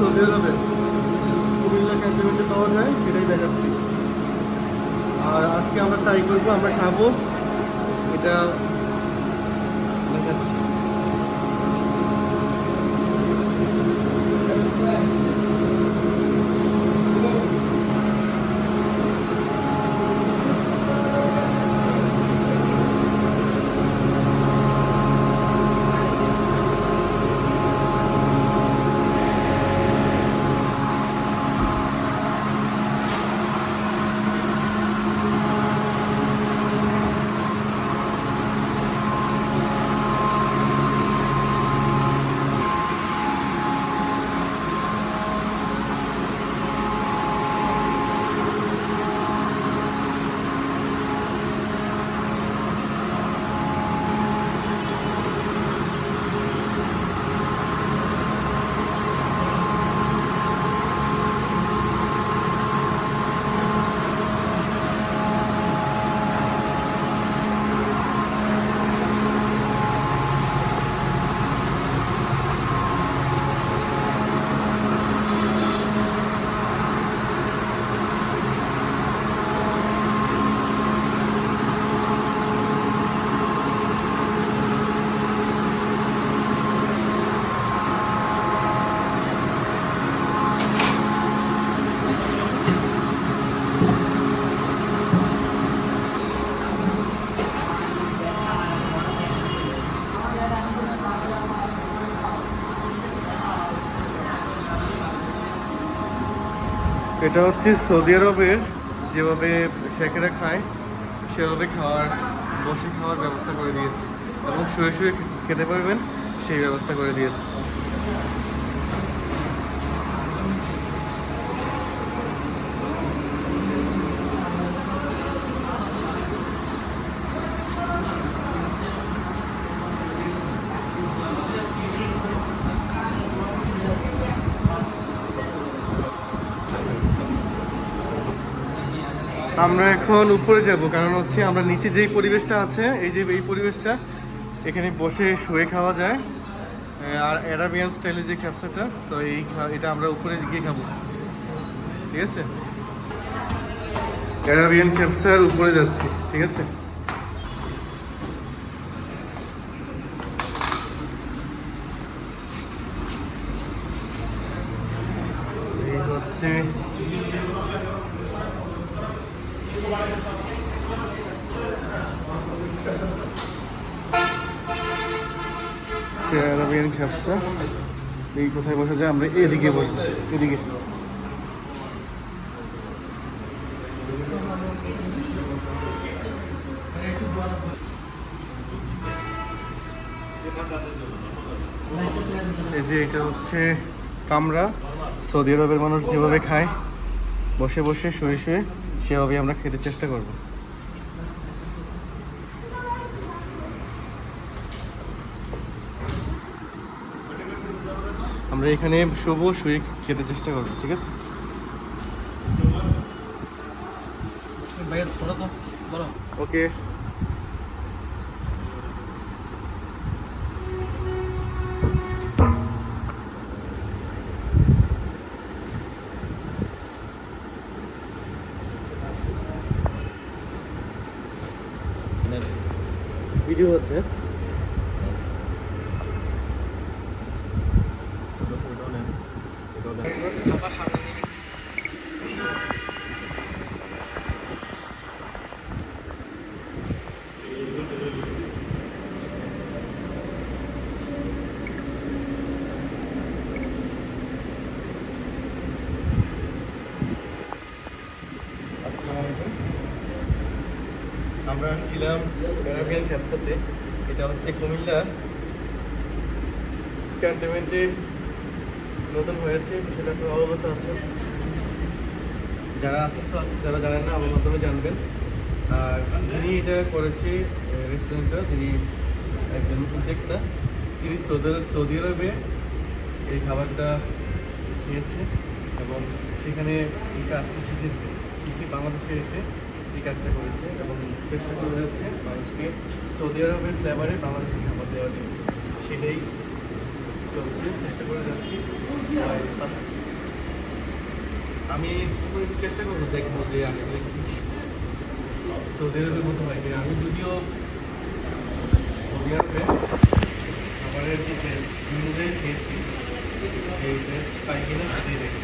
Saudi আরবে কুমিল্লা ক্যান্টনমেন্টে পাওয়া যায়, সেটাই দেখাচ্ছি। আর আজকে আমরা ট্রাই করব, আমরা খাব। এটা দেখাচ্ছি। এটা হচ্ছে সৌদি আরবের যেভাবে শেখেরা খায়, সেভাবে খাওয়ার, বসে খাওয়ার ব্যবস্থা করে দিয়েছে। এবং শুয়ে শুয়ে খেতে পারবেন, সেই ব্যবস্থা করে দিয়েছে। আমরা এখন উপরে যাব, কারণ হচ্ছে আমরা নিচে যেই পরিবেশটা আছে, এই যে এই পরিবেশটা, এখানে বসে শুয়ে খাওয়া যায়। আর অ্যারাবিয়ান স্টাইলের যে ক্যাপসাটা তো এই এটা আমরা উপরে গিয়ে খাব। ঠিক আছে? অ্যারাবিয়ান ক্যাপসার উপরে যাচ্ছি, ঠিক আছে? এই হচ্ছে অ্যারাবিয়ান ক্যাপসা এই কোথায় বসা যায়, আমরা এদিকে বসি, এদিকে। এই যে এটা হচ্ছে কামরা, সৌদি আরবের মানুষ যেভাবে খায়, বসে বসে, শুয়ে শুয়ে সেভাবে আমরা খেতে চেষ্টা করব। আমরা এখানে শুবো শুয়ে খেতে চেষ্টা করব ঠিক আছে? ওকে। ভিডিও হচ্ছে আমরা আসছিলাম অ্যারাবিয়ান ক্যাপসাতে এটা হচ্ছে কুমিল্লার ক্যান্টনমেন্টে নতুন হয়েছে, সেটা খুব অবগত আছে যারা আছেন তো আছেন, যারা জানেন না, আমার মাধ্যমে জানবেন। আর যিনি এটা করেছে রেস্টুরেন্টটা যিনি একজন উদ্যোক্তা, তিনি সৌদি সৌদি আরবে এই খাবারটা খেয়েছে এবং সেখানে এই কাজটা শিখেছে। শিখে বাংলাদেশে এসে এই কাজটা করেছে এবং চেষ্টা করে যাচ্ছে মানুষকে সৌদি আরবের ফ্লেভারে বাংলাদেশি খাবার দেওয়ার জন্য। সেটাই চলছে চেষ্টা করে যাচ্ছি। সবাই পাশে আমি চেষ্টা করব দেখব যে আসলে সৌদি আরবের মতো হয় কিনা। আমি যদিও সৌদি আরবে খাবারের যে টেস্ট অনুযায়ী খেয়েছি সেই টেস্ট পাই কিনা সেটাই দেখব।